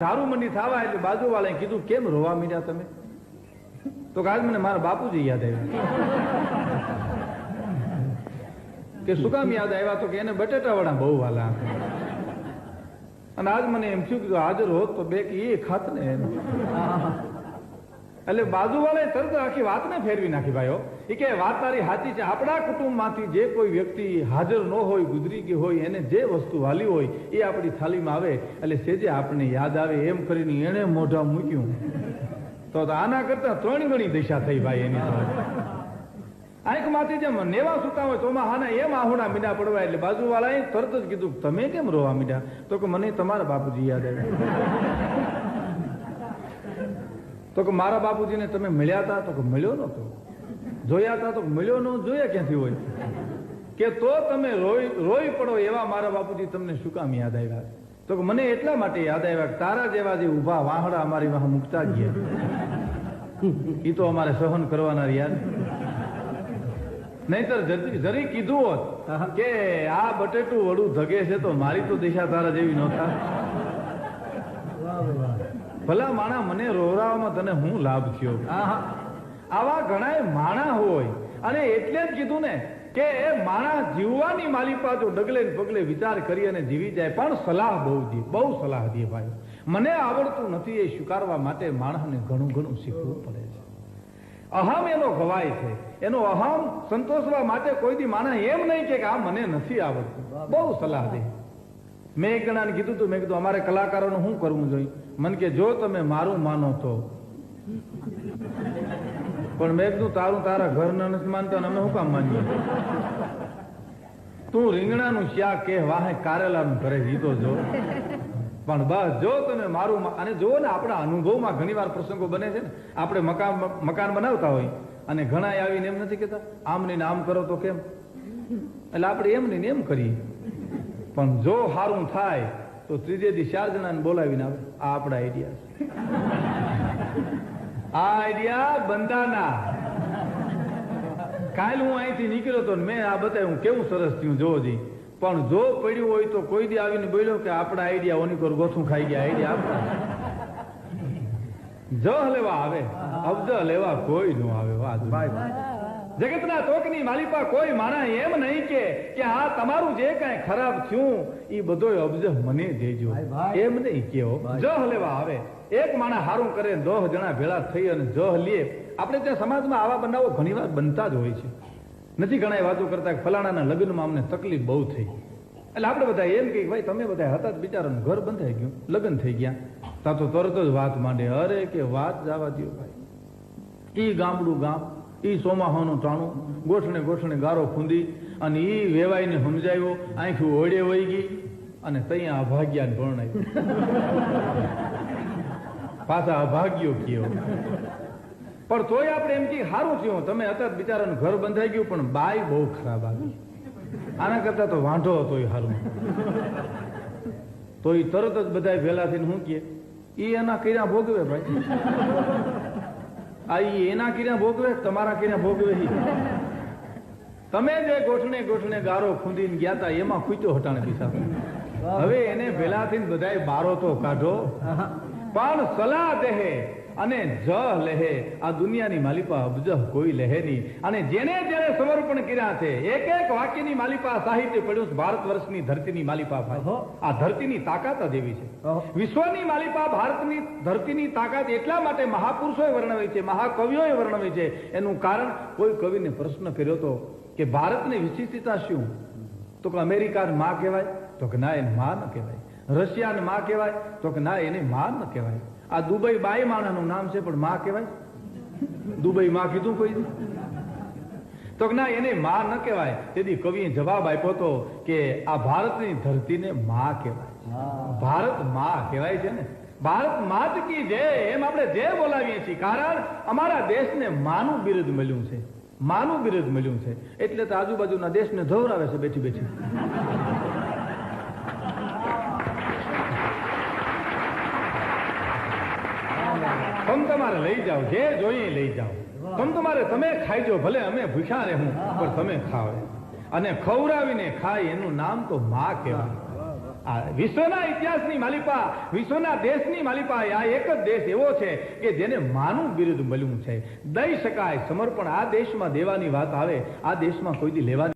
સારું મંડી થવા એટલે બાજુવાળાએ કીધું, કેમ રોવા મીડ્યા તમે? તો કે આજ મને મારા બાપુજી યાદ આવ્યા. કે શું કામ યાદ આવ્યા? તો કે એને બટેટા વડા બહુ વાલા અને આજ મને એમ થયું કે હાજર હોત તો બે કે એ ખાત ને એમ. એટલે બાજુવાળાએ તરત આખી વાતને ફેરવી નાખી, ભાઈઓ. એ કે વાત તારી સાચી છે. આપણા કુટુંબમાંથી જે કોઈ વ્યક્તિ હાજર ન હોય, ગુજરી ગઈ હોય, એને જે વસ્તુ વાલી હોય, એ આપણી થાલીમાં આવે. એટલે સેજે આપણને યાદ આવે એમ કરીને એણે મોઢા મૂક્યું. તો આના કરતા ત્રણ ગણી દિશા થઈ, ભાઈ, એની આંખમાંથી જેમ નેવા સુતા હોય, તો હાના એમ આહુણા મીડા પડવા એટલે બાજુવાળાએ તરત જ કીધું, તમે કેમ રોવા મીડા? તો કે, મને તમારા બાપુજી યાદ આવ્યા. તો કે મારા બાપુજીને તમે મળ્યા હતા તો કે મળ્યો નતો જોયા હતા તો મળ્યો ન જોયા ક્યાંથી હોય? કે તો તમે રોઈ રોઈ પડો એવા મારા બાપુજી તમને શું કામ યાદ આવ્યા? તો કે મને એટલા માટે યાદ આવ્યા કે તારા જેવા જે ઊભા વાહડા અમારી વાહ મૂકતા ગયા. એ તો અમારે સહન કરવાના યાદ નહીતર જરી કીધું હોત કે આ બટેટું વડું ધગે છે તો મારી તો દિશા તારા જેવી નહોતા. ભલા માણા મને રોવરાવામાં તને હું લાભ થયો? આવા ઘણા માણા હોય. અને એટલે જ કીધું ને કે એ માણા જીવવાની માલી પાછો ડગલે પગલે વિચાર કરી અને જીવી જાય. પણ સલાહ બહુ દે. બહુ સલાહ દે ભાઈ. મને આવડતું નથી એ સ્વીકારવા માટે માણસને ઘણું ઘણું શીખવું પડે છે. અહમ એનો ગવાય છે. એનો અહમ સંતોષવા માટે કોઈ દી માણસ એમ નહીં કે આ મને નથી આવડતું. બહુ સલાહ દે. મેં એક જણાને કીધું હતું મેં કીધું, અમારે કલાકારોનું શું કરવું જોઈએ? મને કે, જો તમે મારું માનો તો. પણ મેં કીધું, તારું તારા ઘરના નથી માનતા અમે શું કામ માનીએ? તું રીંગણાનું શાક કે વાહે કારેલાનું ઘરે જીતો જો. પણ બસ, જો તમે મારું અને જો ને આપણા અનુભવમાં ઘણી વાર પ્રસંગો બને છે ને, આપણે મકાન મકાન બનાવતા હોય અને ઘણા આવીને એમ નથી કહેતા આમ ને આમ કરો તો કેમ? એટલે આપણે એમ ને એમ કરીએ. પણ જો સારું થાય, તો ત્રીજે દી ચાર જણાને બોલાવીને આવે. આ આપણા આઈડિયા છે. આ આઈડિયા બંધાના. કાલ હું અહીંથી નીકળ્યો તો મેં આ બતાવ્યું કેવું સરસ થયું જોવો જી. પણ જો પડ્યું હોય તો કોઈ દી આવીને બોલ્યો કે આપણા આઈડિયા ઓની કોર ગોથું ખાઈ ગયા આઈડિયા આપણા. જ લેવા આવે, અબજ લેવા કોઈ નો આવે, વાત. જગતના તોકની માલિપા કોઈ માણા એમ નહીં કે કે આ તમારું જે કાંઈ ખરાબ થયું એ બધો અબજ મને દેજો. એમ નહીં કેવો જહ લેવા આવે. એક માણા હારું કરે દોહ જણા ભેળા થઈ અને જહ લે. આપણે ત્યાં સમાજમાં આવા બનાવો ઘણીવાર બનતા જ હોય છે. નથી ઘણા વાતો કરતા કે ફલાણાના લગ્નમાં અમને તકલીફ બહુ થઈ. એટલે આપણે બધા એમ કે ભાઈ તમે બધા હતા જ બિચારાનું ઘર બંધાઈ ગયું. લગ્ન થઈ ગયા. તા તો તરત જ વાત માંડે. અરે કે વાત જવા દો ભાઈ. ઈ ગામડું ગામ. ઈ સોમાહોનું ટાણું, ગોઠણે ગોઠણે ગારો ખૂંદી અને એ વેવાઈને સમજાવ્યો, આંખી ઓળે વહી ગઈ અને ત્યાં અભાગ્યાને ભણાવ્યું પાછા અભાગ્યો કયો. પણ તોય આપણે એમ કે સારું થયું, તમે જ બિચારાનું ઘર બંધાઈ ગયું, પણ બાય બહુ ખરાબ આવી. આના કરતા તો વાંઢો હતો એ સારું તો એ તરત જ બધા ભેલા થઈને શું કે એ એના કર્યા ભોગવે, ભાઈ. આ એના કિર્યા ભોગવે તમારા કિર્યા ભોગવે તમે જે ગોઠણે ગોઠણે ગારો ખૂંદીને ગયા તા એમાં ખૂચ્યો હટાણે પીસા હવે એને ભેલાથી બધાય બારો તો કાઢો. પણ સલાહ દેહે અને જ લહે. આ દુનિયાની માલિપા અબજહ કોઈ લહે નહીં. અને જેને જેને સમર્પણ કર્યા છે એક એક વાક્યની માલિપા સાહિત્ય પડ્યું ભારત વર્ષની ધરતીની માલિપા ભાઈ. આ ધરતીની તાકાત જ એવી છે. વિશ્વની માલિપા ભારતની ધરતીની તાકાત એટલા માટે મહાપુરુષોએ વર્ણવી છે મહાકવિઓએ વર્ણવી છે. એનું કારણ કોઈ કવિને પ્રશ્ન કર્યો તો કે ભારતની વિશિષ્ટતા શું? તો કે અમેરિકા માં કહેવાય તો કે ના એ માં ન કહેવાય. રશિયાને માં કહેવાય? તો કે ના એને માં ન કહેવાય. આ દુબઈ બાઈ માણાનું નામ છે પણ માં કહેવાય? દુબઈ માં કીધું કોઈ તો કે ના એને માં ન કહેવાય. તેથી કવિએ જવાબ આપ્યો તો કે આ ભારતની ધરતીને માં કહેવાય. ભારતમાં કહેવાય છે ને? ભારત માત કી જય એમ આપણે જે બોલાવીએ છીએ. કારણ અમારા દેશને માનું બિરુદ મળ્યું છે. માનું બિરુદ મળ્યું છે. એટલે તો આજુબાજુના દેશને ધવરાવે છે બેઠી બેઠી. તમ તમારે લઈ જાઓ, જે જોઈએ લઈ જાઓ. તમ તમારે તમે ખાઈજો, ભલે અમે ભૂખ્યા રહેવું પણ તમે ખાવ અને ખવડાવીને ખાય, એનું નામ તો માં કહેવાય. આ વિશ્વના ઇતિહાસની માલિપા, વિશ્વના દેશની માલિપા, આ એક જ દેશ એવો છે કે જેને માનું બિરુદ મળ્યું છે. દઈ શકાય, સમર્પણ આ દેશમાં દેવાની વાત આવે, આ દેશમાં કોઈથી લેવાની